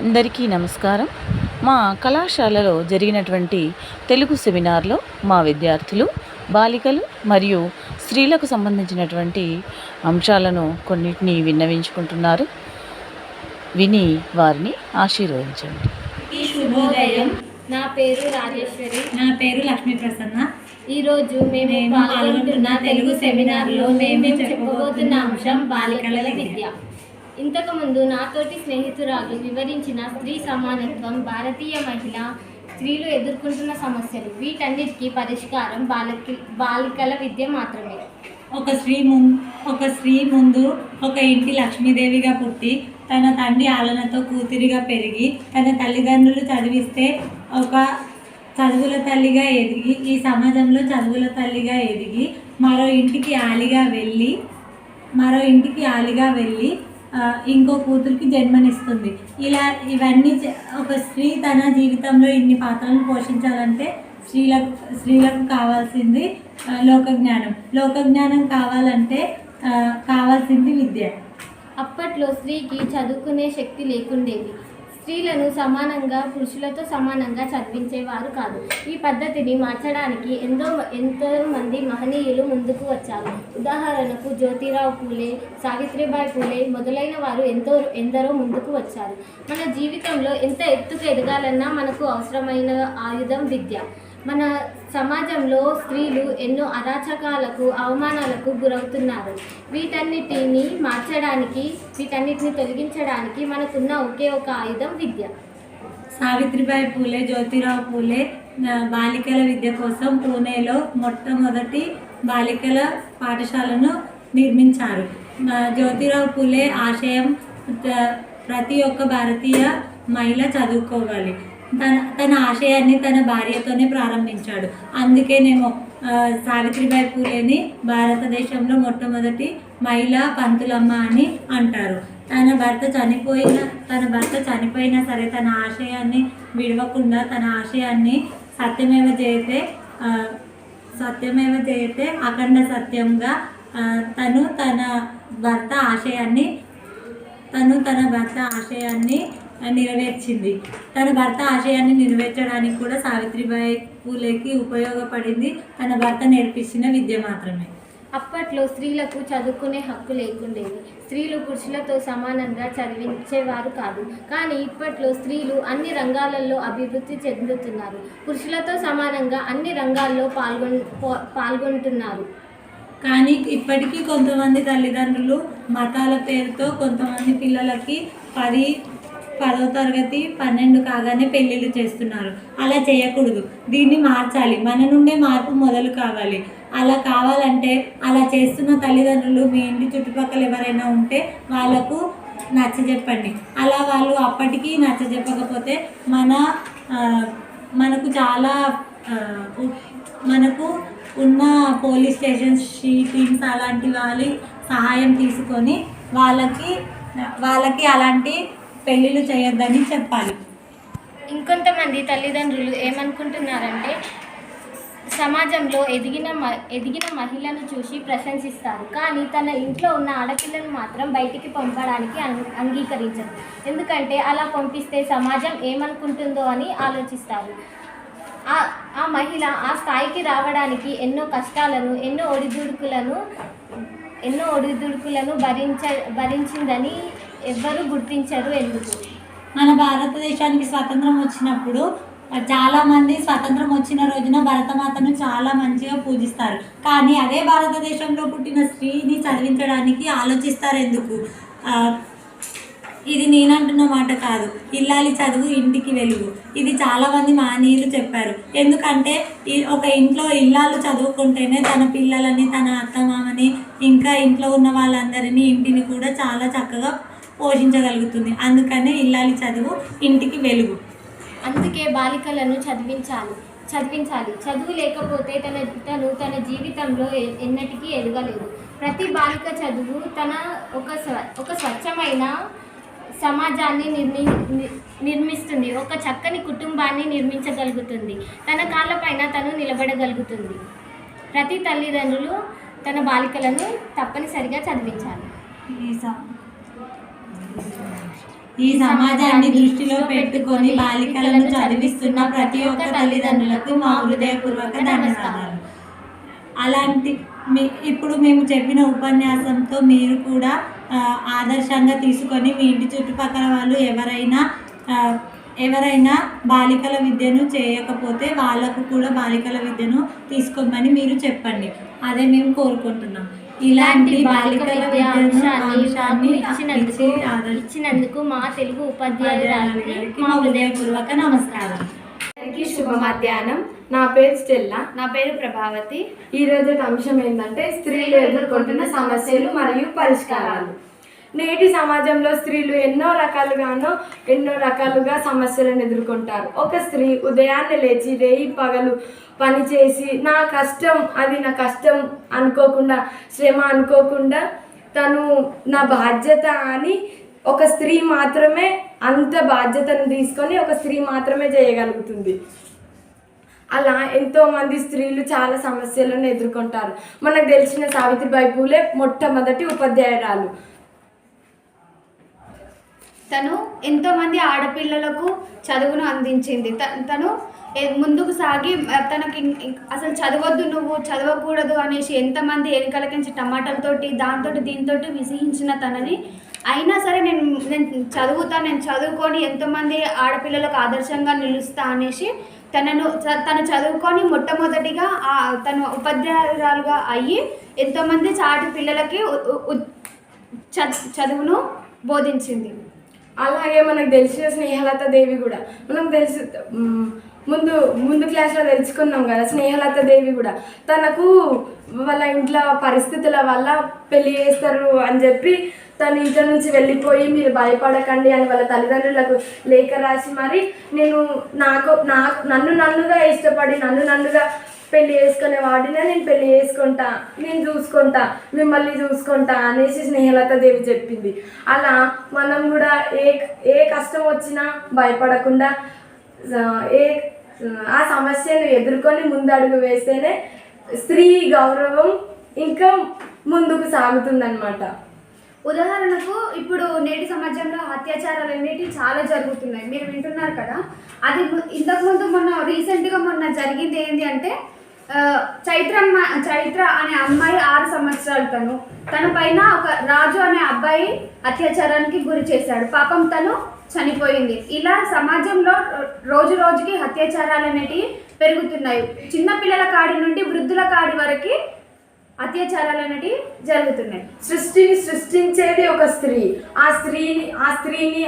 అందరికీ నమస్కారం. మా కళాశాలలో జరిగినటువంటి తెలుగు సెమినార్లో మా విద్యార్థులు బాలికలు మరియు స్త్రీలకు సంబంధించినటువంటి అంశాలను కొన్నిటిని విన్నవించుకుంటున్నారు. విని వారిని ఆశీర్వదించండి. శుభోదయం. నా పేరు రాజేశ్వరి. నా పేరు లక్ష్మీ ప్రసన్న ఈరోజు మేము మేము పాల్గొంటున్న తెలుగు సెమినార్లో మేము చెప్పబోతున్న అంశం బాలికల విద్య. ఇంతకుముందు నాతోటి స్నేహితురాలు వివరించిన స్త్రీ సమానత్వం భారతీయ మహిళ స్త్రీలు ఎదుర్కొంటున్న సమస్యలు వీటన్నిటికీ పరిష్కారం బాలకి బాలికల విద్య మాత్రమే. ఒక స్త్రీ ముందు ఒక స్త్రీ ముందు ఒక ఇంటి లక్ష్మీదేవిగా పుట్టి తన తండ్రి ఆలనతో కూతురిగా పెరిగి తన తల్లిదండ్రులు చదివిస్తే ఒక చదువుల తల్లిగా ఎదిగి ఈ సమాజంలో చదువుల తల్లిగా ఎదిగి మరో ఇంటికి ఆలిగా వెళ్ళి మరో ఇంటికి ఆలిగా వెళ్ళి ఇంకో కూతురికి జన్మనిస్తుంది. ఇలా ఇవన్నీ ఒక స్త్రీ తన జీవితంలో ఇన్ని పాత్రలను పోషించాలంటే స్త్రీలకు స్త్రీలకు కావాల్సింది లోకజ్ఞానం. లోకజ్ఞానం కావాలంటే కావాల్సింది విద్య. అప్పట్లో స్త్రీకి చదువుకునే శక్తి లేకుండేది. స్త్రీలను సమానంగా పురుషులతో సమానంగా చదివించేవారు కాదు. ఈ పద్ధతిని మార్చడానికి ఎంతో ఎంతో మంది మహనీయులు ముందుకు వచ్చారు. ఉదాహరణకు జ్యోతిరావు పూలే సావిత్రిబాయి పూలే మొదలైన వారు ఎంతో ఎందరో ముందుకు వచ్చారు. మన జీవితంలో ఎంత ఎత్తుకు ఎదగాలన్నా మనకు అవసరమైన ఆయుధం విద్య. మన సమాజంలో స్త్రీలు ఎన్నో అరాచకాలకు అవమానాలకు గురవుతున్నారు. వీటన్నిటిని మార్చడానికి వీటన్నిటిని తొలగించడానికి మనకున్న ఒకే ఒక ఆయుధం విద్య. సావిత్రిబాయి పూలే జ్యోతిరావు పూలే బాలికల విద్య కోసం పూణేలో మొట్టమొదటి బాలికల పాఠశాలను నిర్మించారు. జ్యోతిరావు పూలే ఆశయం ప్రతి ఒక్క భారతీయ మహిళ చదువుకోవాలి. తన తన ఆశయాన్ని తన భార్యతోనే ప్రారంభించాడు. అందుకేనేమో సావిత్రిబాయి పూలేని భారతదేశంలో మొట్టమొదటి మహిళా పంతులమ్మ అని అంటారు. తన భర్త చనిపోయిన తన భర్త చనిపోయినా సరే తన ఆశయాన్ని విడవకుండా తన ఆశయాన్ని సత్యమేవ చేస్తే సత్యమేవ చేస్తే అఖండ సత్యంగా తను తన భర్త ఆశయాన్ని తను తన భర్త ఆశయాన్ని నెరవేర్చింది. తన భర్త ఆశయాన్ని నెరవేర్చడానికి కూడా సావిత్రిబాయి పూలేకి ఉపయోగపడింది. తన భర్త నేర్పించిన విద్య మాత్రమే. అప్పట్లో స్త్రీలకు చదువుకునే హక్కు లేకుండేది. స్త్రీలు పురుషులతో సమానంగా చదివించేవారు కాదు. కానీ ఇప్పట్లో స్త్రీలు అన్ని రంగాలలో అభివృద్ధి చెందుతున్నారు. పురుషులతో సమానంగా అన్ని రంగాల్లో పాల్గొన్ పా- పాల్గొంటున్నారు. కానీ ఇప్పటికీ కొంతమంది తల్లిదండ్రులు మతాల పేరుతో కొంతమంది పిల్లలకి పది పదో తరగతి పన్నెండు కాగానే పెళ్ళిళ్ళు చేస్తున్నారు. అలా చేయకూడదు. దీన్ని మార్చాలి. మన నుండే మార్పు మొదలు కావాలి. అలా కావాలంటే అలా చేస్తున్న తల్లిదండ్రులు మీ ఇంటి చుట్టుపక్కల ఎవరైనా ఉంటే వాళ్ళకు నచ్చజెప్పండి అలా వాళ్ళు అప్పటికీ నచ్చజెప్పకపోతే మన మనకు చాలా మనకు ఉన్న పోలీస్ స్టేషన్స్ టీమ్స్ అలాంటి వాళ్ళ సహాయం తీసుకొని వాళ్ళకి వాళ్ళకి అలాంటి పెళ్ళిళ్ళు చేయొద్దని చెప్పాలి. ఇంకొంతమంది తల్లిదండ్రులు ఏమనుకుంటున్నారంటే సమాజంలో ఎదిగిన మ ఎదిగిన మహిళను చూసి ప్రశంసిస్తారు. కానీ తన ఇంట్లో ఉన్న ఆడపిల్లను మాత్రం బయటికి పంపడానికి అం- అంగీకరించరు. ఎందుకంటే అలా పంపిస్తే సమాజం ఏమనుకుంటుందో అని ఆలోచిస్తారు. ఆ ఆ మహిళ ఆ స్థాయికి రావడానికి ఎన్నో కష్టాలను ఎన్నో ఒడిదుడుకులను ఎన్నో ఒడిదుడుకులను భరించ భరించిందని ఎవ్వరూ గుర్తించరు ఎందుకు? మన భారతదేశానికి స్వతంత్రం వచ్చినప్పుడు చాలామంది స్వతంత్రం వచ్చిన రోజున భరతమాతను చాలా మంచిగా పూజిస్తారు. కానీ అదే భారతదేశంలో పుట్టిన స్త్రీని చదివించడానికి ఆలోచిస్తారు ఎందుకు? ఇది నేనంటున్న మాట కాదు. ఇల్లాలి చదువు ఇంటికి వెలుగు. ఇది చాలామంది మానీయులు చెప్పారు. ఎందుకంటే ఈ ఒక ఇంట్లో ఇల్లాలు చదువుకుంటేనే తన పిల్లలని తన అత్తమామని ఇంకా ఇంట్లో ఉన్న వాళ్ళందరినీ ఇంటిని కూడా చాలా చక్కగా పోషించగలుగుతుంది. అందుకనే ఇల్లాలి చదువు ఇంటికి వెలుగు. అందుకే బాలికలను చదివించాలి చదివించాలి. చదువు లేకపోతే తన తను తన జీవితంలో ఎన్నటికీ ఎదగలేదు. ప్రతి బాలిక చదువు తన ఒక స్వ ఒక స్వచ్ఛమైన సమాజాన్ని నిర్మి నిర్మిస్తుంది. ఒక చక్కని కుటుంబాన్ని నిర్మించగలుగుతుంది. తన కాళ్ళపైన తను నిలబడగలుగుతుంది. ప్రతి తల్లిదండ్రులు తన బాలికలను తప్పనిసరిగా చదివించాలి. ఈ సమాజాన్ని దృష్టిలో పెట్టుకొని బాలికలను చదివిస్తున్న ప్రతి ఒక్క తల్లిదండ్రులకు మా హృదయపూర్వక ధన్యవాదాలు. అలాంటి మీ ఇప్పుడు మేము చెప్పిన ఉపన్యాసంతో మీరు కూడా ఆదర్శంగా తీసుకొని మీ ఇంటి చుట్టుపక్కల వాళ్ళు ఎవరైనా ఎవరైనా బాలికల విద్యను చేయకపోతే వాళ్ళకు కూడా బాలికల విద్యను తీసుకోమని మీరు చెప్పండి. అదే మేము కోరుకుంటున్నాం. ఇలాంటి బాలికల ఇచ్చినందుకు మా తెలుగు ఉపాధ్యాయురాలకి మా హృదయపూర్వక నమస్కారం. అందరికీ శుభ మధ్యాహ్నం నా పేరు స్టెల్లా. నా పేరు ప్రభావతి. ఈ రోజు అంశం ఏంటంటే స్త్రీలు ఎదుర్కొంటున్న సమస్యలు మరియు పరిష్కారాలు. నేటి సమాజంలో స్త్రీలు ఎన్నో రకాలుగానో ఎన్నో రకాలుగా సమస్యలను ఎదుర్కొంటారు. ఒక స్త్రీ ఉదయాన్నే లేచి రేయి పగలు పనిచేసి నా కష్టం అది నా కష్టం అనుకోకుండా శ్రమ అనుకోకుండా తను నా బాధ్యత అని ఒక స్త్రీ మాత్రమే అంత బాధ్యతను తీసుకొని ఒక స్త్రీ మాత్రమే చేయగలుగుతుంది. అలా ఎంతోమంది స్త్రీలు చాలా సమస్యలను ఎదుర్కొంటారు. మనకు తెలిసిన సావిత్రిబాయి పూలే మొట్టమొదటి ఉపాధ్యాయురాలు. తను ఎంతోమంది ఆడపిల్లలకు చదువును అందించింది. త- తను ముందుకు సాగి తనకి ఇం- అసలు చదవద్దు నువ్వు చదవకూడదు అనేసి ఎంతమంది వెనకాలకించి టమాటాలతోటి దాంతో దీంతో విసిగించిన తనని అయినా సరే నేను నేను చదువుతాను నేను చదువుకొని ఎంతోమంది ఆడపిల్లలకు ఆదర్శంగా నిలుస్తా అనేసి తనను చ- తను చదువుకొని మొట్టమొదటిగా తను ఉపాధ్యాయురాలుగా అయ్యి ఎంతోమంది చాటి పిల్లలకి చదువును బోధించింది. అలాగే మనకు తెలిసిన స్నేహలత దేవి కూడా. మనకు తెలిసి ముందు ముందు క్లాస్లో తెలుసుకున్నాం కదా స్నేహలత దేవి కూడా. తనకు వాళ్ళ ఇంట్లో పరిస్థితుల వల్ల పెళ్ళి చేస్తారు అని చెప్పి తను ఇంట్లో నుంచి వెళ్ళిపోయి మీరు భయపడకండి అని వాళ్ళ తల్లిదండ్రులకు లేఖ రాసి మరి నేను నాకు నాకు నన్ను నన్నుగా ఇష్టపడి నన్ను నన్నుగా పెళ్ళి చేసుకునే వాడినే నేను పెళ్ళి చేసుకుంటా నేను చూసుకుంటా మిమ్మల్ని చూసుకుంటా అనేసి స్నేహలత దేవి చెప్పింది. అలా మనం కూడా ఏ ఏ కష్టం వచ్చినా భయపడకుండా ఏ ఆ సమస్యను ఎదుర్కొని ముందడుగు వేస్తేనే స్త్రీ గౌరవం ఇంకా ముందుకు సాగుతుందన్నమాట. ఉదాహరణకు ఇప్పుడు నేటి సమాజంలో అత్యాచారాలు అనేవి చాలా జరుగుతున్నాయి. మీరు వింటున్నారు కదా? అది ఇంతకుముందు మొన్న రీసెంట్గా మొన్న జరిగింది ఏంటి అంటే చైత్ర చైత్రమ్మ చైత్ర అనే అమ్మాయి ఆరు సంవత్సరాలు తను. తన పైన ఒక రాజు అనే అబ్బాయి అత్యాచారానికి గురి చేశాడు. పాపం తను చనిపోయింది. ఇలా సమాజంలో రోజు రోజుకి అత్యాచారాలు అనేటివి పెరుగుతున్నాయి చిన్నపిల్లల కాడి నుండి వృద్ధుల కాడి వరకు అత్యాచారాలు అనేటివి జరుగుతున్నాయి. సృష్టిని సృష్టించేది ఒక స్త్రీ. ఆ స్త్రీని ఆ స్త్రీని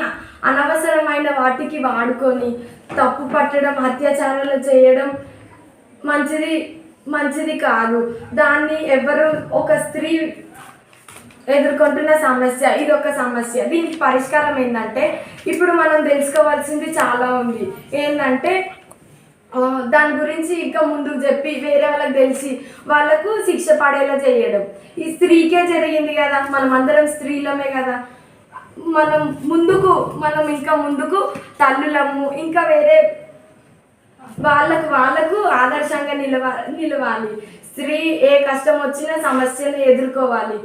అనవసరమైన వాటికి వాడుకొని తప్పు పట్టడం అత్యాచారాలు చేయడం మంచిది మంచిది కాదు. దాన్ని ఎవరు ఒక స్త్రీ ఎదుర్కొంటున్న సమస్య ఇది ఒక సమస్య. దీనికి పరిష్కారం ఏంటంటే ఇప్పుడు మనం తెలుసుకోవాల్సింది చాలా ఉంది. ఏంటంటే దాని గురించి ఇంకా ముందుకు చెప్పి వేరే వాళ్ళకి తెలిసి వాళ్ళకు శిక్ష పడేలా చేయడం. ఈ స్త్రీకే జరిగింది కదా మనం అందరం స్త్రీలమే కదా. మనం ముందుకు మనం ఇంకా ముందుకు తల్లులము ఇంకా వేరే వాళ్ళకు వాళ్ళకు ఆదర్శంగా నిలవ నిలవాలి. స్త్రీ ఏ కష్టం వచ్చినా సమస్యను ఎదుర్కోవాలి.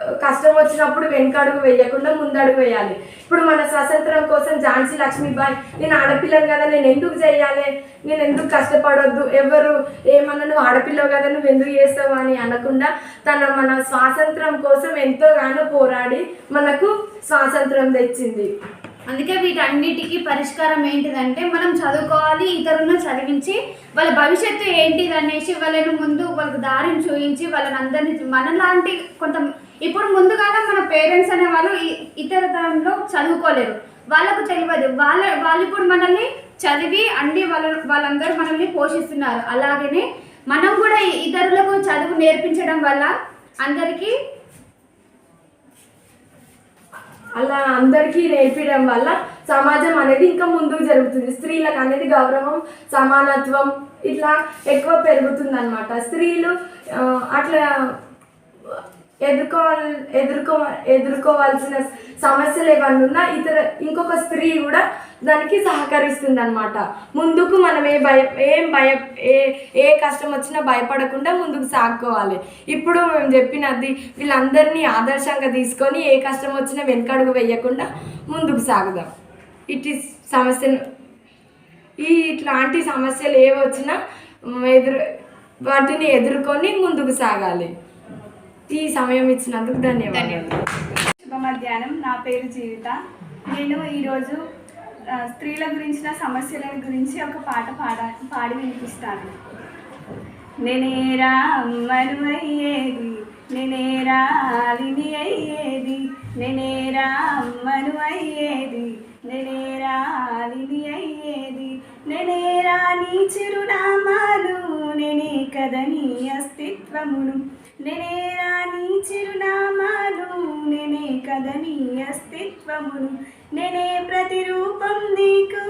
కష్టం వచ్చినప్పుడు వెనకడుగు వేయకుండా ముందడుగు వేయాలి. ఇప్పుడు మన స్వతంత్రం కోసం ఝాన్సీ లక్ష్మీబాయి నేను ఆడపిల్లను కదా నేను ఎందుకు చేయాలి? నేను ఎందుకు కష్టపడొద్దు? ఎవరు ఏమన్నా నువ్వు ఆడపిల్లవు కదా నువ్వు ఎందుకు చేస్తావు? అని అనకుండా తన మన స్వాతంత్రం కోసం ఎంతోగానో పోరాడి మనకు స్వాతంత్రం తెచ్చింది. అందుకే వీటన్నిటికీ పరిష్కారం ఏంటిదంటే మనం చదువుకోవాలి ఇతరులను చదివించి వాళ్ళ భవిష్యత్తు ఏంటిది అనేసి వాళ్ళని ముందు వాళ్ళకు దారిని చూపించి వాళ్ళని అందరినీ మనలాంటి కొంత ఇప్పుడు ముందుగానే మన పేరెంట్స్ అనే వాళ్ళు ఇతర దానిలో చదువుకోలేరు. వాళ్ళకు తెలియదు. వాళ్ళ వాళ్ళు ఇప్పుడు మనల్ని చదివి అన్ని వాళ్ళ వాళ్ళందరూ మనల్ని పోషిస్తున్నారు. అలాగనే మనం కూడా ఇతరులకు చదువు నేర్పించడం వల్ల అందరికీ అలా అందరికీ నేర్పించడం వల్ల సమాజం అనేది ఇంకా ముందుకు జరుగుతుంది. స్త్రీలకు అనేది గౌరవం సమానత్వం ఇట్లా ఎక్కువ పెరుగుతుంది అనమాట స్త్రీలు అట్లా ఎదుర్కోవాలి ఎదుర్కో ఎదుర్కోవాల్సిన సమస్యలు ఏమన్నా ఉన్నా ఇతర ఇంకొక స్త్రీ కూడా దానికి సహకరిస్తుంది అనమాట ముందుకు మనం ఏ భయ ఏం భయ ఏ ఏ కష్టం వచ్చినా భయపడకుండా ముందుకు సాగుకోవాలి. ఇప్పుడు మేము చెప్పినది వీళ్ళందరినీ ఆదర్శంగా తీసుకొని ఏ కష్టం వచ్చినా వెనకడుగు వేయకుండా ముందుకు సాగుదాం. ఇట్ ఈస్ సమస్యను ఈ ఇట్లాంటి సమస్యలు ఏ వచ్చినా ఎదురు వాటిని ఎదుర్కొని ముందుకు సాగాలి. ఈ సమయం ఇచ్చినందుకు ధన్యవాదాలు. శుభ మధ్యాహ్నం నా పేరు జీవిత. నేను ఈరోజు స్త్రీల గురించిన సమస్యల గురించి ఒక పాట పాడ పాడి వినిపిస్తాను. నేనేరా అమ్మను అయ్యేది నేనేరా అలిని అయ్యేది నేనేరా అమ్మను అయ్యేది నేనేరా అలిని అయ్యేది? నేనేరా నీ చిరునామాలు? నేనే కదా నీ అస్తిత్వమును. నేనేరా నీ చిరునామాలు? నేనే కదా నీ అస్తిత్వమును. నేనే ప్రతిరూపం నీకు.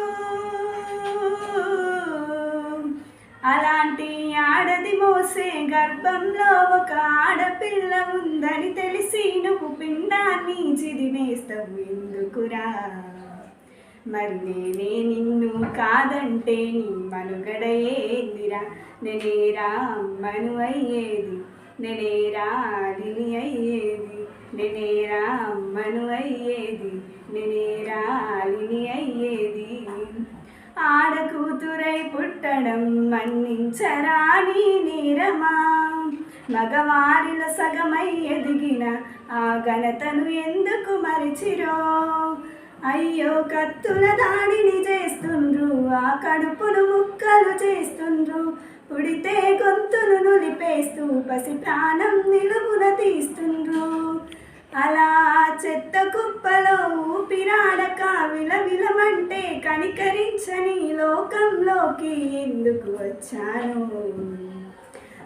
అలాంటి ఆడది మోసే గర్భంలో ఒక ఆడపిల్ల ఉందని తెలిసి నువ్వు పిండాన్ని చిదివేస్తావు ఎందుకురా? మరి నిన్ను కాదంటే నీ మనుగడ నేనేరా అమ్మను అయ్యేది? నేనేరా అలిని అయ్యేది? నేనేరా అమ్మను అయ్యేది? నేనేరా అలిని అయ్యేది? ఆడకూతురై పుట్టడం మన్నించరాని నేరమా? మగవారిల సగమై ఎదిగిన ఆ ఘనతను ఎందుకు మరిచిరో? అయ్యో కత్తుల దాడిని చేస్తుండ్రు ఆ కడుపును ముక్కలు చేస్తుండ్రు. ఉడితే గొంతును నులిపేస్తూ పసి ప్రాణం నిలువున తీస్తుండ్రు. అలా చెత్త కుప్పలో ఊపిరాడక విలవిలమంటే కనికరించని లోకంలోకి ఎందుకు వచ్చాను?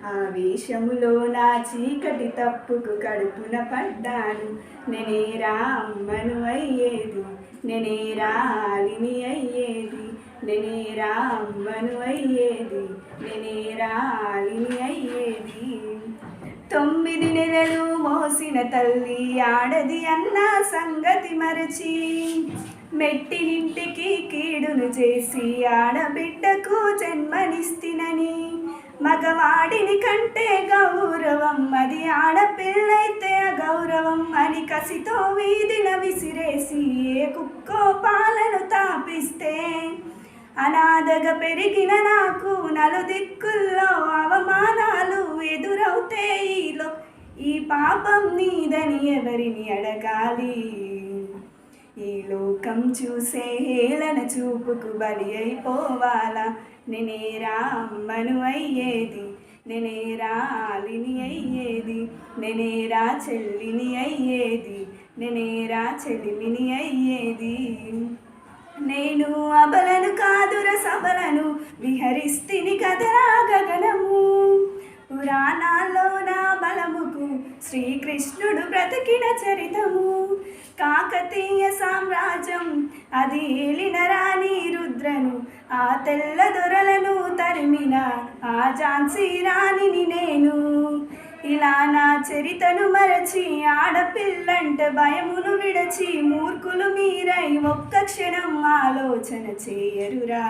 ఆ వేషములో నా చీకటి తప్పుకు కడుపున పడ్డాను. నేనే రామ్మను అయ్యేది నేనే రాలిని అయ్యేది నేనే రామ్మను అయ్యేది నేనే రాలిని అయ్యేది. తొమ్మిది నెలలు మోసిన తల్లి ఆడది అన్న సంగతి మరచి మెట్టినింటికి కీడును చేసి ఆడబిడ్డకు జన్మనిస్తినని. మగవాడిని కంటే గౌరవం అది ఆడపిల్లైతే అగౌరవం అని కసితో వీధిన విసిరేసి ఏ కుక్కో పాలను తాపిస్తే అనాథగా పెరిగిన నాకు నలుదిక్కుల్లో అవమానాలు ఎదురవుతే ఈలో ఈ పాపం నీదని ఎవరిని అడగాలి? ఈ లోకం చూసే హేళన చూపుకు బలి అయిపోవాలా? నేనేరా అమ్మను అయ్యేది నేనేరా ఆలిని అయ్యేది నేనేరా చెల్లిని అయ్యేది నేనేరా చెలిమిని అయ్యేది. నేను అబలను కాదుర సబలను విహరిస్తిని కదరా గగనము పురాణాల్లో నా బలముకు శ్రీకృష్ణుడు బ్రతికిన చరితము. కాకతీయ సామ్రాజ్యం అది ఏలిన రాణి రుద్రను ఆ తెల్ల దొరలను తరిమిన ఆ ఝాన్సీ రాణిని నేను. ఇలా నా చరితను మరచి ఆడపిల్లంట భయమును విడచి మూర్ఖులు మీరై ఒక్క క్షణం ఆలోచన చేయరురా.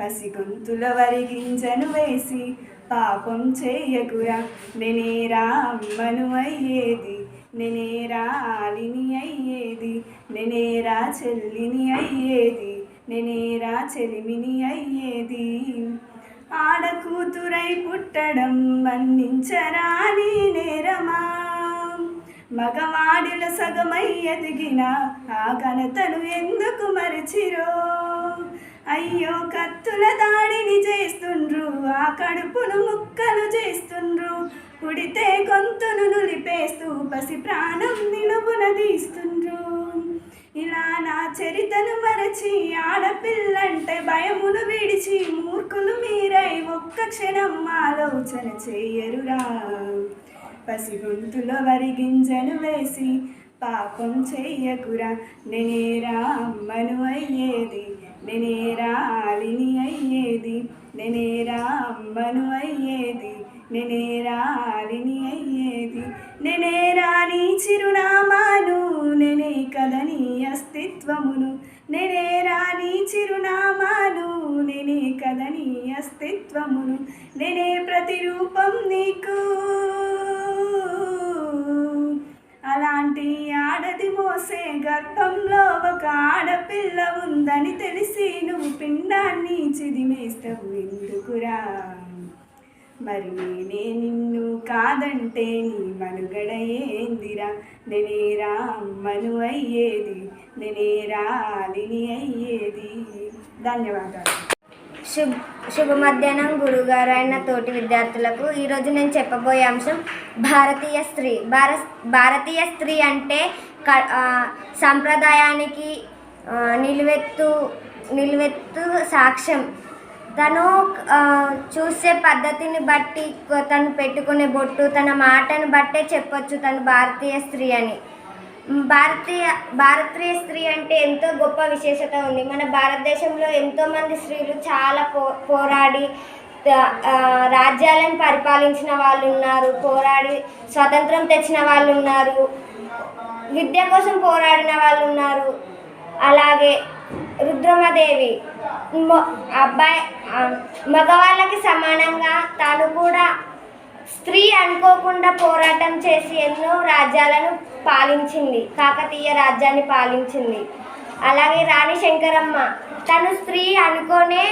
పసిగొంతుల వరిగింజను వేసి పాపం చేయకురా. నేనే రామ్మను అయ్యేది నేనేరా ఆలిని అయ్యేది నేనేరా చెల్లిని అయ్యేది నేనేరా చెలిమిని అయ్యేది. ఆడకూతురై పుట్టడం మన్నించరాని నేరమా? మగవాడిల సగమై ఎదిగిన ఆ ఘనతను ఎందుకు మరిచిరో? అయ్యో కత్తుల దాడిని చేస్తుండ్రు ఆ కడుపును ముక్కలు చేస్తుండ్రు. పుడితే గొంతును నులిపేస్తూ పసి ప్రాణం నిలువున తీస్తుండ్రు. ఇలా నా చరితను మరచి ఆడపిల్లంటే భయమును విడిచి మూర్ఖులు మీరై ఒక్క క్షణం ఆలోచన చేయరురా పసిగొంతులో వరి గింజలు వేసి పాపం చెయ్యకురా. నేనేరా అమ్మను అయ్యేది? నేనేరా ఆలిని అయ్యేది నేనేరా అమ్మను అయ్యేది నేనేరా ఆలిని అయ్యేది నేనేరా నీ చిరునామాను నేనే కదని అస్తిత్వమును నేనేరా నీ చిరునామాను నేనే కదని అస్తిత్వమును నేనే ప్రతిరూపం నీకు. అలాంటి ఆడది మోసే గర్భంలో ఒక ఆడపిల్లవు ఉందని తెలిసి నువ్వు పిండాన్ని చిదిమేస్తావు ఎందుకురా? మరి నేనే నిన్ను కాదంటే నీ మనుగడ ఏందిరా? నేనేరా అమ్మను అయ్యేది నేనేరా అలిని అయ్యేది. ధన్యవాదాలు. శుభ శుభ మధ్యాహ్నం గురుగారు అయిన తోటి విద్యార్థులకు ఈరోజు నేను చెప్పబోయే అంశం భారతీయ స్త్రీ భార భారతీయ స్త్రీ అంటే క సంప్రదాయానికి నిలువెత్తు నిలువెత్తు సాక్ష్యం. తను చూసే పద్ధతిని బట్టి తను పెట్టుకునే బొట్టు తన మాటను బట్టే చెప్పొచ్చు తను భారతీయ స్త్రీ అని. భారతీయ భారతీయ స్త్రీ అంటే ఎంతో గొప్ప విశేషత ఉంది. మన భారతదేశంలో ఎంతోమంది స్త్రీలు చాలా పో పోరాడి రాజ్యాలను పరిపాలించిన వాళ్ళు ఉన్నారు పోరాడి స్వతంత్రం తెచ్చిన వాళ్ళు ఉన్నారు విద్య కోసం పోరాడిన వాళ్ళు ఉన్నారు అలాగే రుద్రమదేవి అబ్బాయి మగవాళ్ళకి సమానంగా తాను కూడా స్త్రీ అనుకోకుండా పోరాటం చేసి ఎన్నో రాజ్యాలను పాలించింది కాకతీయ రాజ్యాన్ని పాలించింది. అలాగే రాణి శంకరమ్మ తను స్త్రీ అనుకోనే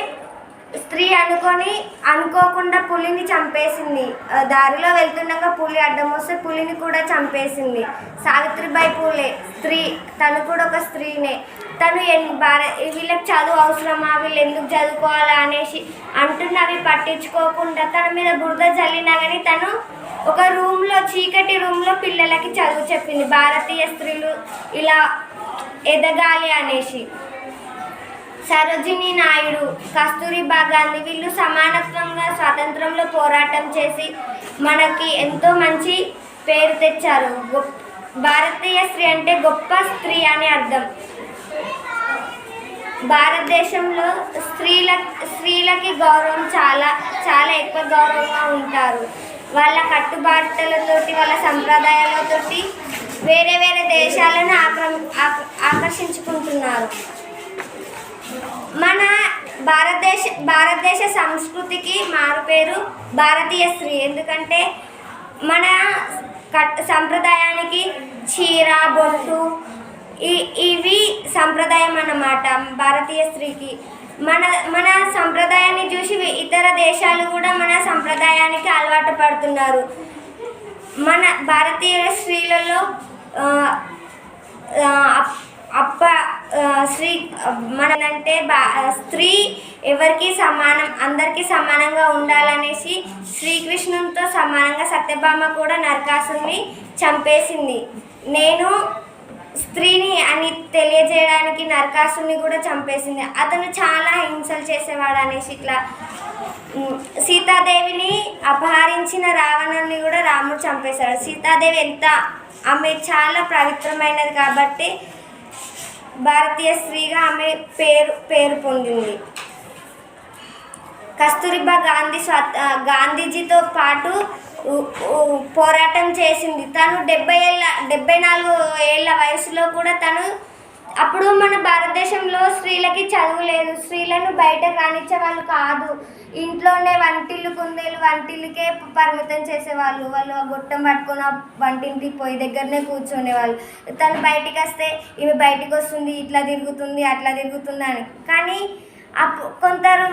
స్త్రీ అనుకొని అనుకోకుండా పులిని చంపేసింది. దారిలో వెళ్తుండగా పులి అడ్డం వస్తే పులిని కూడా చంపేసింది. సావిత్రిబాయి పూలే స్త్రీ తను కూడా ఒక స్త్రీనే. తను ఎన్ భార వీళ్ళకి చదువు అవసరమా? వీళ్ళు ఎందుకు చదువుకోవాలా అనేసి అంటున్నవి పట్టించుకోకుండా తన మీద బురద చల్లినా కానీ తను ఒక రూమ్లో చీకటి రూమ్లో పిల్లలకి చదువు చెప్పింది. భారతీయ స్త్రీలు ఇలా ఎదగాలి అనేసి. సరోజిని నాయుడు కస్తూరిబా గాంధీ వీళ్ళు సమానత్వంగా స్వాతంత్రంలో పోరాటం చేసి మనకి ఎంతో మంచి పేరు తెచ్చారు. భారతీయ స్త్రీ అంటే గొప్ప స్త్రీ అని అర్థం. భారతదేశంలో స్త్రీల స్త్రీలకి గౌరవం చాలా చాలా ఎక్కువ గౌరవంగా ఉంటారు. వాళ్ళ కట్టుబాట్లతోటి వాళ్ళ సంప్రదాయాలతోటి వేరే వేరే దేశాలను ఆక్రమ ఆక- ఆకర్షించుకుంటున్నారు. మన భారతదేశ భారతదేశ సంస్కృతికి మారుపేరు భారతీయ స్త్రీ. ఎందుకంటే మన కట్ సంప్రదాయానికి చీర బొట్టు ఈ- ఇవి సంప్రదాయం అన్నమాట భారతీయ స్త్రీకి. మన మన సంప్రదాయాన్ని చూసి ఇతర దేశాలు కూడా మన సంప్రదాయానికి అలవాటు పడుతున్నారు. మన భారతీయ స్త్రీలలో అప్- అప్ప శ్రీ మనంటే బా స్త్రీ ఎవరికి సమానం అందరికీ సమానంగా ఉండాలనేసి శ్రీకృష్ణునితో సమానంగా సత్యభామ కూడా నరకాసుని చంపేసింది. నేను స్త్రీని అని తెలియజేయడానికి నరకాసుని కూడా చంపేసింది. అతను చాలా హింసలు చేసేవాడు అనేసి ఇట్లా సీతాదేవిని అపహరించిన రావణుని కూడా రాముడు చంపేశాడు. సీతాదేవి ఎంత ఆమె చాలా పవిత్రమైనది కాబట్టి భారతీయ స్త్రీగా ఆమె పేరు పేరు పొందింది. కస్తూరిబా గాంధీ గాంధీజీతో పాటు పోరాటం చేసింది. తను డెబ్బై ఏళ్ళ డెబ్బై నాలుగు ఏళ్ళ వయసులో కూడా తను అప్పుడు మన భారతదేశంలో స్త్రీలకి చదువు లేదు. స్త్రీలను బయట రానిచ్చే వాళ్ళు కాదు. ఇంట్లోనే వంటిల్లు కుందేలు వంటిల్లుకే పరిమితం చేసేవాళ్ళు. వాళ్ళు ఆ గొట్టం పట్టుకున్న వంటింటి పొయ్యి దగ్గరనే కూర్చునేవాళ్ళు. తను బయటికి వస్తే ఇవి బయటికి వస్తుంది ఇట్లా తిరుగుతుంది అట్లా తిరుగుతుంది అని. కానీ అప్పు కొందరు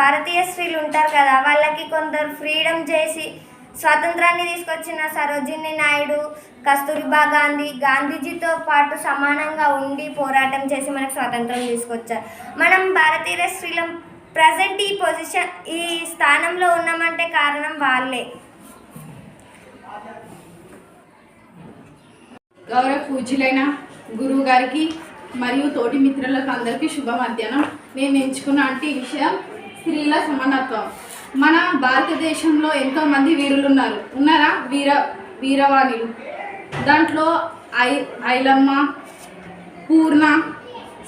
భారతీయ స్త్రీలు ఉంటారు కదా వాళ్ళకి కొందరు ఫ్రీడమ్ చేసి స్వాతంత్రాన్ని తీసుకొచ్చిన సరోజిని నాయుడు కస్తూరిబా గాంధీ గాంధీజీతో పాటు సమానంగా ఉండి పోరాటం చేసి మనకు స్వాతంత్రం తీసుకొచ్చారు. మనం భారతీయ స్త్రీలం ప్రజెంట్ ఈ పొజిషన్ ఈ స్థానంలో ఉన్నామంటే కారణం వాళ్ళే. గౌరవ పూజ్యులైన గురువు గారికి మరియు తోటి మిత్రులకు అందరికీ శుభ మధ్యాహ్నం నేను ఎంచుకున్న అంటే ఈ విషయం స్త్రీల సమానత్వం. మన భారతదేశంలో ఎంతో మంది వీరులు ఉన్నారు. ఉన్నారా? వీర వీరవాణిలు. దాంట్లో ఐ ఐలమ్మ పూర్ణ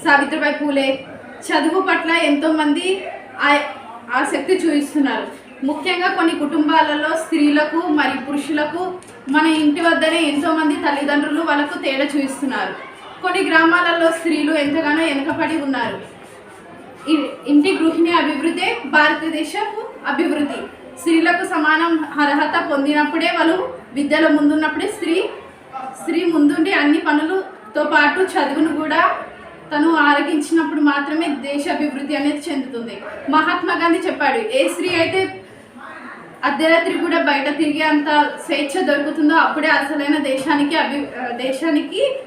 సావిత్రిబాయి పూలే చదువు పట్ల ఎంతోమంది ఆ- ఆసక్తి చూపిస్తున్నారు. ముఖ్యంగా కొన్ని కుటుంబాలలో స్త్రీలకు మరియు పురుషులకు మన ఇంటి వద్దనే ఎంతోమంది తల్లిదండ్రులు వాళ్ళకు తేడా చూపిస్తున్నారు. కొన్ని గ్రామాలలో స్త్రీలు ఎంతగానో వెనుకబడి ఉన్నారు. ఇ- ఇంటి గృహిణి అభివృద్ధి భారతదేశపు అభివృద్ధి. స్త్రీలకు సమానం అర్హత పొందినప్పుడే వాళ్ళు విద్యలో ముందున్నప్పుడే స్త్రీ స్త్రీ ముందుండి అన్ని పనులతో పాటు చదువును కూడా తను ఆరగించినప్పుడు మాత్రమే దేశ అభివృద్ధి అనేది చెందుతుంది. మహాత్మా గాంధీ చెప్పాడు ఏ స్త్రీ అయితే అర్ధరాత్రి కూడా బయట తిరిగే అంత స్వేచ్ఛ దొరుకుతుందో అప్పుడే అసలైన దేశానికి అభి దేశానికి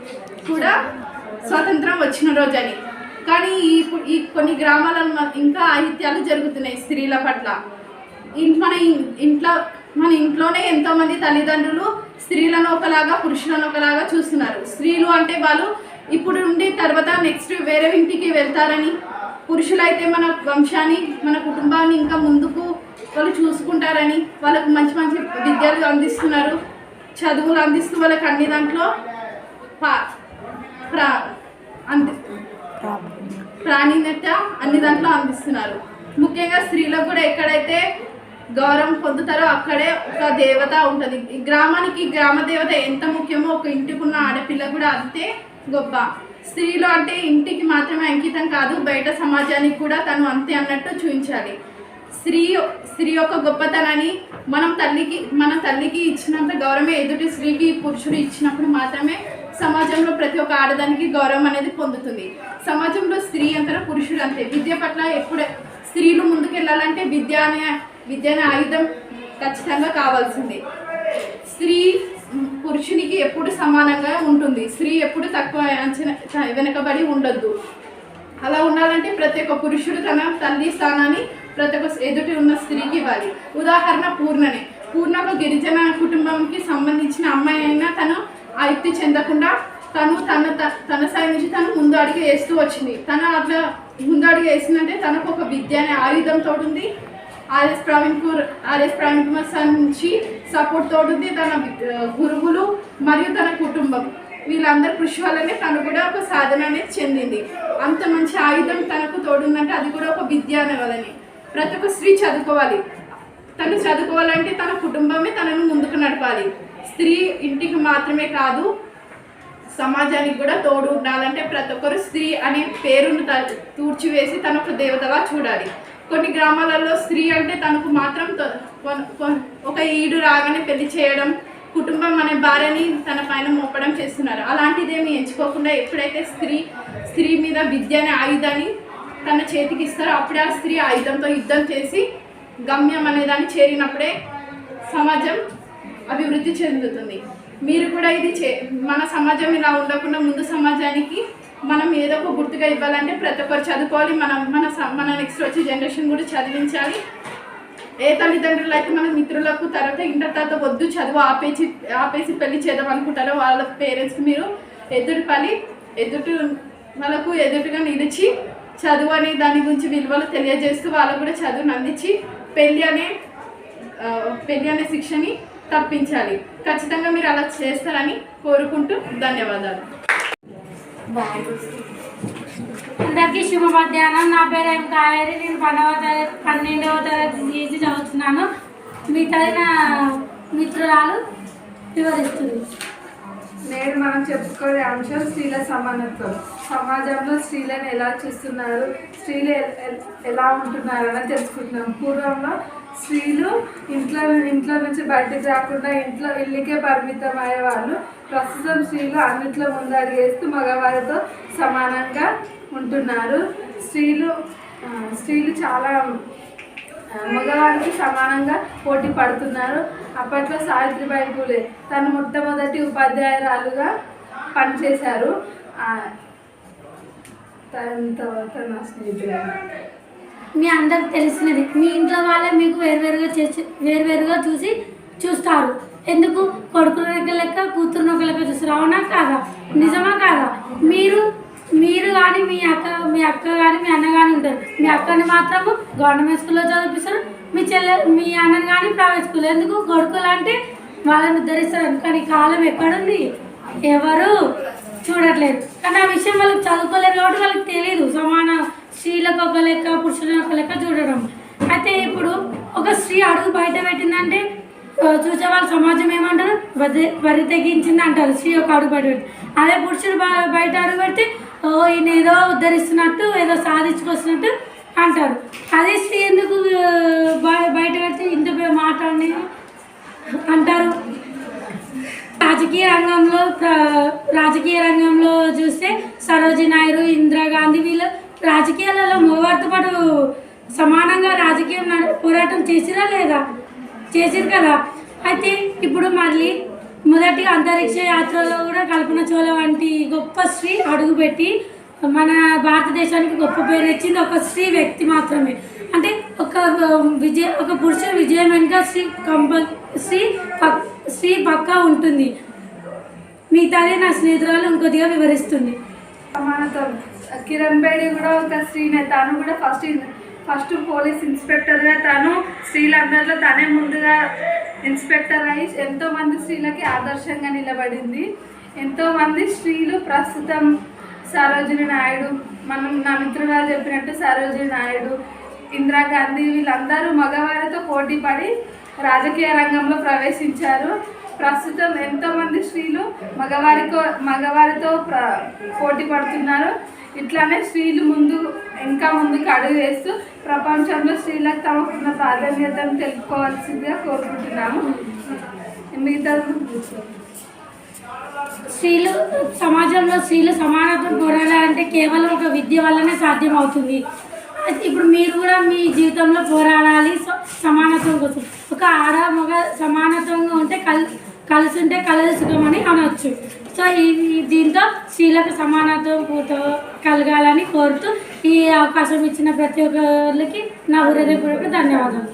కూడా స్వాతంత్రం వచ్చిన రోజని. కానీ ఈ ఈ కొన్ని గ్రామాలలో ఇంకా ఆహిత్యాలు జరుగుతున్నాయి స్త్రీల పట్ల. ఇన్- మన ఇంట్లో మన ఇంట్లోనే ఎంతోమంది తల్లిదండ్రులు స్త్రీలను ఒకలాగా పురుషులను ఒకలాగా చూస్తున్నారు. స్త్రీలు అంటే వాళ్ళు ఇప్పుడు ఉండి తర్వాత నెక్స్ట్ వేరే ఇంటికి వెళ్తారని పురుషులైతే మన వంశాన్ని మన కుటుంబాన్ని ఇంకా ముందుకు వాళ్ళు చూసుకుంటారని వాళ్ళకు మంచి మంచి విద్యలు అందిస్తున్నారు. చదువులు అందిస్తూ వాళ్ళకి అన్ని దాంట్లో పా- ప్రా అంది ప్రాణీనత అన్ని దాంట్లో అందిస్తున్నారు. ముఖ్యంగా స్త్రీలకు కూడా ఎక్కడైతే గౌరవం పొందుతారో అక్కడే ఒక దేవత ఉంటుంది. గ్రామానికి గ్రామ దేవత ఎంత ముఖ్యమో ఒక ఇంటికున్న ఆడపిల్ల కూడా అంతే గొప్ప. స్త్రీలు అంటే ఇంటికి మాత్రమే అంకితం కాదు బయట సమాజానికి కూడా తను అంతే అన్నట్టు చూపించాలి. స్త్రీ స్త్రీ యొక్క గొప్పతనాన్ని మనం తల్లికి మన తల్లికి ఇచ్చినంత గౌరవమే ఎదుటి స్త్రీకి పురుషుడు ఇచ్చినప్పుడు మాత్రమే సమాజంలో ప్రతి ఒక్క ఆడదానికి గౌరవం అనేది పొందుతుంది. సమాజంలో స్త్రీ అంతా పురుషుడు అంతే? విద్య పట్ల ఎప్పుడు స్త్రీలు ముందుకెళ్ళాలంటే విద్య అనే విద్యను ఆయుధం ఖచ్చితంగా కావాల్సిందే. స్త్రీ పురుషునికి ఎప్పుడు సమానంగా ఉంటుంది. స్త్రీ ఎప్పుడు తక్కువ అంచనా వెనకబడి ఉండొద్దు. అలా ఉండాలంటే ప్రతి ఒక్క పురుషుడు తన తల్లి స్థానాన్ని ప్రతి ఒక్క ఎదుటి ఉన్న స్త్రీకి ఇవ్వాలి. ఉదాహరణ పూర్ణనే. పూర్ణ ఒక గిరిజన కుటుంబంకి సంబంధించిన అమ్మాయి అయినా తను ఆయుక్తి చెందకుండా తను తన త- తన సైడ్ నుంచి తను ముందు అడిగి వేస్తూ వచ్చింది. తను అట్లా ముందు అడిగి వేసిందంటే తనకు ఒక విద్య అనే ఆయుధంతో ఉంది ఆర్ఎస్ ప్రవీణ్ కుర్ ఆర్ఎస్ ప్రవీణ్ కుమార్ సార్ నుంచి సపోర్ట్ తోడుంది తన గురువులు మరియు తన కుటుంబం. వీళ్ళందరి కృషి వల్లనే తను కూడా ఒక సాధన అనేది చెందింది. అంత మంచి ఆయుధం తనకు తోడుందంటే అది కూడా ఒక విద్య అనేవాళ్ళని ప్రతి ఒక్క స్త్రీ చదువుకోవాలి. తను చదువుకోవాలంటే తన కుటుంబమే తనను ముందుకు నడపాలి. స్త్రీ ఇంటికి మాత్రమే కాదు సమాజానికి కూడా తోడు ఉండాలంటే ప్రతి ఒక్కరు స్త్రీ అనే పేరును త- తూర్చివేసి తన ఒక దేవతగా చూడాలి. కొన్ని గ్రామాలలో స్త్రీ అంటే తనకు మాత్రం ఒక ఈడు రాగానే పెళ్ళి చేయడం కుటుంబం అనే భార్యని తన పైన మోపడం చేస్తున్నారు. అలాంటిదేమి ఎంచుకోకుండా ఎప్పుడైతే స్త్రీ స్త్రీ మీద విద్య అనే ఆయుధాన్ని తన చేతికి ఇస్తారో అప్పుడే ఆ స్త్రీ ఆయుధంతో యుద్ధం చేసి గమ్యం అనేదాన్ని చేరినప్పుడే సమాజం అభివృద్ధి చెందుతుంది. మీరు కూడా ఇది చే మన సమాజం ఇలా ఉండకుండా ముందు సమాజానికి మనం ఏదో ఒక గుర్తుగా ఇవ్వాలంటే ప్రతి ఒక్కరు చదువుకోవాలి. మనం మన స- మన నెక్స్ట్ వచ్చే జనరేషన్ కూడా చదివించాలి. ఏ తల్లిదండ్రులు అయితే మన మిత్రులకు తర్వాత ఇంటర్ తర్వాత వద్దు చదువు ఆపేసి ఆపేసి పెళ్ళి చేద్దాం అనుకుంటారో వాళ్ళ పేరెంట్స్కి మీరు ఎదుటి పని ఎదుటి వాళ్ళకు ఎదుటిగా నిలిచి చదువు అనే దాని గురించి విలువలు తెలియజేస్తూ వాళ్ళకు కూడా చదువును అందించి పెళ్ళి అనే పెళ్ళి అనే శిక్షని తప్పించాలి. ఖచ్చితంగా మీరు అలా చేస్తారని కోరుకుంటూ ధన్యవాదాలు. అందరికీ శుభ మధ్యాహ్నం నా పేరు ఏం కావేరి. నేను పన్నవ తరగతి పన్నెండవ తరగతి చేసి చదువుతున్నాను. మిగతాది నా మిత్రురాలు వివరిస్తుంది. నేడు మనం చెప్పుకునే అంశం స్త్రీల సమానత్వం. సమాజంలో స్త్రీలను ఎలా చూస్తున్నారు? స్త్రీలు ఎలా ఉంటున్నారని తెలుసుకుంటున్నాం. పూర్వంలో స్త్రీలు ఇంట్లో ఇంట్లో నుంచి బయటకు రాకుండా ఇంట్లో ఇల్లుకే పరిమితం అయ్యేవాళ్ళు ప్రస్తుతం స్త్రీలు అన్నిట్లో ముందడిగేస్తూ మగవారితో సమానంగా ఉంటున్నారు. స్త్రీలు స్త్రీలు చాలా మగవారికి సమానంగా పోటీ పడుతున్నారు. అప్పట్లో సావిత్రిబాయి పూలే తను మొట్టమొదటి ఉపాధ్యాయురాలుగా పనిచేశారు. ఆ, తన తర్వాత నా స్నేహితురాలు. మీ అందరికి తెలిసినది. మీ ఇంట్లో వాళ్ళే మీకు వేరువేరుగా చేసి వేరువేరుగా చూసి చూస్తారు. ఎందుకు? కొడుకులు ఒక లెక్క కూతురుని ఒక లెక్క చూస్తారు. అవునా కాదా? నిజమా కాదా? మీరు మీరు కానీ మీ అక్క మీ అక్క కానీ మీ అన్న కానీ ఉంటారు. మీ అక్కని మాత్రము గవర్నమెంట్ స్కూల్లో చదివిస్తారు మీ చెల్లె మీ అన్నని కానీ ప్రైవేట్ స్కూల్ ఎందుకు? కొడుకులు అంటే వాళ్ళని ఉద్ధరిస్తారు. కానీ కాలం ఎక్కడుంది? ఎవరు చూడట్లేదు. కానీ ఆ విషయం వాళ్ళకి చదువుకోలేరు కాబట్టి వాళ్ళకి తెలియదు సమాన స్త్రీలకు ఒక లెక్క పురుషులకు ఒక లెక్క చూడడం. అయితే ఇప్పుడు ఒక స్త్రీ అడుగు బయట పెట్టిందంటే చూసే వాళ్ళ సమాజం ఏమంటారు? వరి వరి తెగించింది అంటారు. స్త్రీ ఒక అడుగు బయట పెట్టి అదే పురుషుడు బయట అడుగు పెడితే ఓ ఈయన ఏదో ఉద్ధరిస్తున్నట్టు ఏదో సాధించుకొస్తున్నట్టు అంటారు. అదే స్త్రీ ఎందుకు బయట పెడితే ఇంత మాట్లాడి అంటారు? రాజకీయ రంగంలో రాజకీయ రంగంలో చూస్తే సరోజి నాయుడు ఇందిరాగాంధీ వీళ్ళు రాజకీయాలలో మగవారితో పాటు సమానంగా రాజకీయం పోరాటం చేసిరా లేదా? చేసిరు కదా. అయితే ఇప్పుడు మళ్ళీ మొదటి అంతరిక్ష యాత్రలో కూడా కల్పన చోళ వంటి గొప్ప స్త్రీ అడుగుపెట్టి మన భారతదేశానికి గొప్ప పేరు ఇచ్చింది ఒక స్త్రీ వ్యక్తి మాత్రమే. అంటే ఒక విజయ ఒక పురుష విజయం వెనుక స్త్రీ కంపల్ స్త్రీ పక్ స్త్రీ పక్కా ఉంటుంది. మిగతాదే నా స్నేహితురాలు ఇంకొద్దిగా వివరిస్తుంది. సమానత్వం కిరణ్ బేడి కూడా ఒక స్త్రీనే తను కూడా ఫస్ట్ ఫస్ట్ పోలీస్ ఇన్స్పెక్టర్గా తను స్త్రీలందరిలో తనే ముందుగా ఇన్స్పెక్టర్ అయి ఎంతోమంది స్త్రీలకి ఆదర్శంగా నిలబడింది. ఎంతోమంది స్త్రీలు ప్రస్తుతం సరోజిని నాయుడు మనం నా మిత్రురాలు చెప్పినట్టు సరోజిని నాయుడు ఇందిరాగాంధీ వీళ్ళందరూ మగవారితో పోటీ పడి రాజకీయ రంగంలో ప్రవేశించారు. ప్రస్తుతం ఎంతోమంది స్త్రీలు మగవారితో మగవారితో ప్ర పోటీ పడుతున్నారు. ఇట్లానే స్త్రీలు ముందు ఇంకా ముందుకు అడుగు వేస్తూ ప్రపంచంలో స్త్రీలకు తమకున్న ప్రాధాన్యతను తెలుపుకోవాల్సిందిగా కోరుకుంటున్నాము. మిగతా స్త్రీలు సమాజంలో స్త్రీలు సమానత్వం పోరాడాలంటే కేవలం ఒక విద్య వల్లనే సాధ్యమవుతుంది. అవుతుంది ఇప్పుడు మీరు కూడా మీ జీవితంలో పోరాడాలి స- సమానత్వం కోసం. ఒక ఆడ మగ సమానత్వంగా ఉంటే కల్ కలిసి ఉంటే కలదు అనొచ్చు. సో ఇది దీంతో స్త్రీలకు సమానత్వం పూర్త కలగాలని కోరుతూ ఈ అవకాశం ఇచ్చిన ప్రతి ఒక్కరికి నా హృదయపూర్వక ధన్యవాదాలు.